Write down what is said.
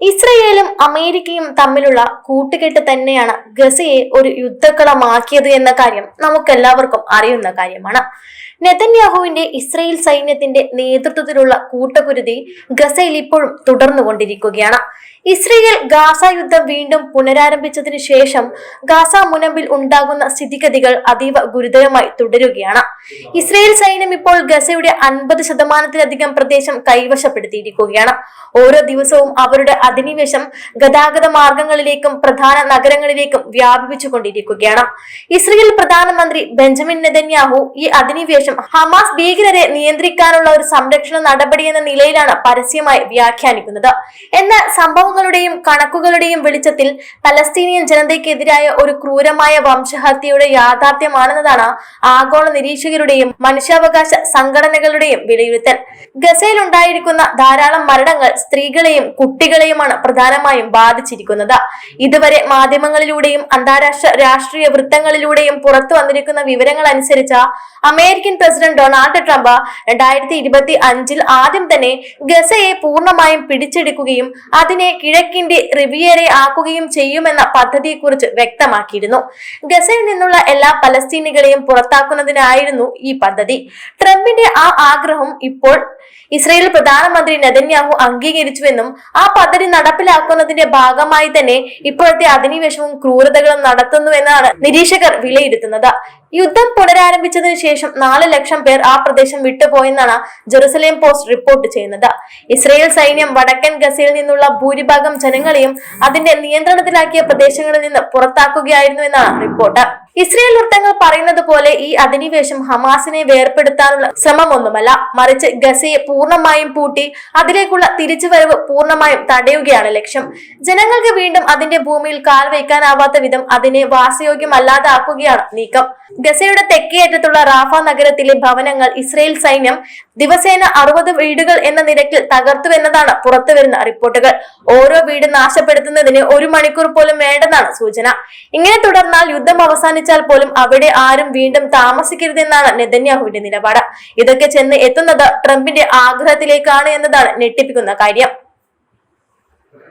ഇസ്രയേലും അമേരിക്കയും തമ്മിലുള്ള കൂട്ടുകെട്ട് തന്നെയാണ് ഗസയെ ഒരു യുദ്ധക്കളമാക്കിയത് എന്ന കാര്യം നമുക്കെല്ലാവർക്കും അറിയുന്ന കാര്യമാണ്. നെതന്യാഹുവിന്റെ ഇസ്രയേൽ സൈന്യത്തിന്റെ നേതൃത്വത്തിലുള്ള കൂട്ടകുരുതി ഗസയിൽ ഇപ്പോഴും തുടർന്നുകൊണ്ടിരിക്കുകയാണ്. ഇസ്രയേൽ ഗാസ യുദ്ധം വീണ്ടും പുനരാരംഭിച്ചതിനു ശേഷം ഗാസ മുനമ്പിൽ ഉണ്ടാകുന്ന സ്ഥിതിഗതികൾ അതീവ ഗുരുതരമായി തുടരുകയാണ്. ഇസ്രയേൽ സൈന്യം ഇപ്പോൾ ഗസയുടെ അൻപത് ശതമാനത്തിലധികം പ്രദേശം കൈവശപ്പെടുത്തിയിരിക്കുകയാണ്. ഓരോ ദിവസവും അവരുടെ അധിനിവേശം ഗതാഗത മാർഗങ്ങളിലേക്കും പ്രധാന നഗരങ്ങളിലേക്കും വ്യാപിപ്പിച്ചുകൊണ്ടിരിക്കുകയാണ്. ഇസ്രയേൽ പ്രധാനമന്ത്രി ബെഞ്ചമിൻ നെതന്യാഹു ഈ അധിനിവേശം ഹമാസ് ഭീകരരെ നിയന്ത്രിക്കാനുള്ള ഒരു സംരക്ഷണ നടപടി എന്ന നിലയിലാണ് പരസ്യമായി വ്യാഖ്യാനിക്കുന്നത്. എന്നാൽ സംഭവങ്ങളുടെയും കണക്കുകളുടെയും വെളിച്ചത്തിൽ പലസ്തീനിയൻ ജനതയ്ക്കെതിരായ ഒരു ക്രൂരമായ വംശഹത്യയുടെ യാഥാർത്ഥ്യമാണെന്നതാണ് ആഗോള നിരീക്ഷകരുടെയും മനുഷ്യാവകാശ സംഘടനകളുടെയും വിലയിരുത്തൽ. ഗസയിൽ ഉണ്ടായിരിക്കുന്ന ധാരാളം മരണങ്ങൾ സ്ത്രീകളെയും കുട്ടികളെയുമാണ് പ്രധാനമായും ബാധിച്ചിരിക്കുന്നത്. ഇതുവരെ മാധ്യമങ്ങളിലൂടെയും അന്താരാഷ്ട്ര രാഷ്ട്രീയ വൃത്തങ്ങളിലൂടെയും പുറത്തു വന്നിരിക്കുന്ന വിവരങ്ങൾ അനുസരിച്ച് അമേരിക്കൻ പ്രസിഡന്റ് ഡൊണാൾഡ് ട്രംപ് രണ്ടായിരത്തി ഇരുപത്തി അഞ്ചിൽ ആദ്യം തന്നെ ഗസയെ പൂർണമായും പിടിച്ചെടുക്കുകയും അതിനെ കിഴക്കിന്റെ റിവിയറെ ആക്കുകയും ചെയ്യുമെന്ന പദ്ധതിയെക്കുറിച്ച് വ്യക്തമാക്കിയിരുന്നു. ഗസയിൽ നിന്നുള്ള എല്ലാ പലസ്തീനികളെയും പുറത്താക്കുന്നതിനായിരുന്നു ഈ പദ്ധതി. ട്രംപിന്റെ ആ ആഗ്രഹം ഇപ്പോൾ ഇസ്രയേൽ പ്രധാനമന്ത്രി നെതന്യാഹു അംഗീകരിച്ചുവെന്നും ആ പദ്ധതി നടപ്പിലാക്കുന്നതിന്റെ ഭാഗമായി തന്നെ ഇപ്പോഴത്തെ അധിനിവേശവും ക്രൂരതകളും നടത്തുന്നു എന്നാണ് നിരീക്ഷകർ വിലയിരുത്തുന്നത്. യുദ്ധം പുനരാരംഭിച്ചതിനു ശേഷം നാല് ലക്ഷം പേർ ആ പ്രദേശം വിട്ടുപോയെന്നാണ് ജെറുസലേം പോസ്റ്റ് റിപ്പോർട്ട് ചെയ്യുന്നത്. ഇസ്രയേൽ സൈന്യം വടക്കൻ ഗസയിൽ നിന്നുള്ള ഭൂരിഭാഗം ജനങ്ങളെയും അതിന്റെ നിയന്ത്രണത്തിലാക്കിയ പ്രദേശങ്ങളിൽ നിന്ന് പുറത്താക്കുകയായിരുന്നു എന്നാണ് റിപ്പോർട്ട്. ഇസ്രയേൽ വൃത്തങ്ങൾ പറയുന്നത് പോലെ ഈ അധിനിവേശം ഹമാസിനെ വേർപെടുത്താനുള്ള ശ്രമമൊന്നുമല്ല. മറിച്ച് ഗസയെ പൂർണമായും പൂട്ടി അതിലേക്കുള്ള തിരിച്ചുവരവ് പൂർണമായും തടയുകയാണ് ലക്ഷ്യം. ജനങ്ങൾക്ക് വീണ്ടും അതിന്റെ ഭൂമിയിൽ കാൽ വയ്ക്കാനാവാത്ത വിധം അതിനെ വാസയോഗ്യമല്ലാതാക്കുകയാണ് നീക്കം. ഗസയുടെ തെക്കേയറ്റത്തുള്ള റാഫ നഗരത്തിലെ ഭവനങ്ങൾ ഇസ്രയേൽ സൈന്യം ദിവസേന അറുപത് വീടുകൾ എന്ന നിരക്കിൽ തകർത്തുവെന്നതാണ് പുറത്തുവരുന്ന റിപ്പോർട്ടുകൾ. ഓരോ വീട് നാശപ്പെടുത്തുന്നതിന് ഒരു മണിക്കൂർ പോലും വേണ്ടെന്നാണ് സൂചന. ഇങ്ങനെ തുടർന്നാൽ യുദ്ധം അവസാനിച്ചാൽ പോലും അവിടെ ആരും വീണ്ടും താമസിക്കരുതെന്നാണ് നെതന്യാഹുവിന്റെ നിലപാട്. ഇതൊക്കെ ചെന്ന് എത്തുന്നത് ട്രംപിന്റെ ആഗ്രഹത്തിലേക്കാണ് എന്നതാണ് ഞെട്ടിപ്പിക്കുന്ന കാര്യം.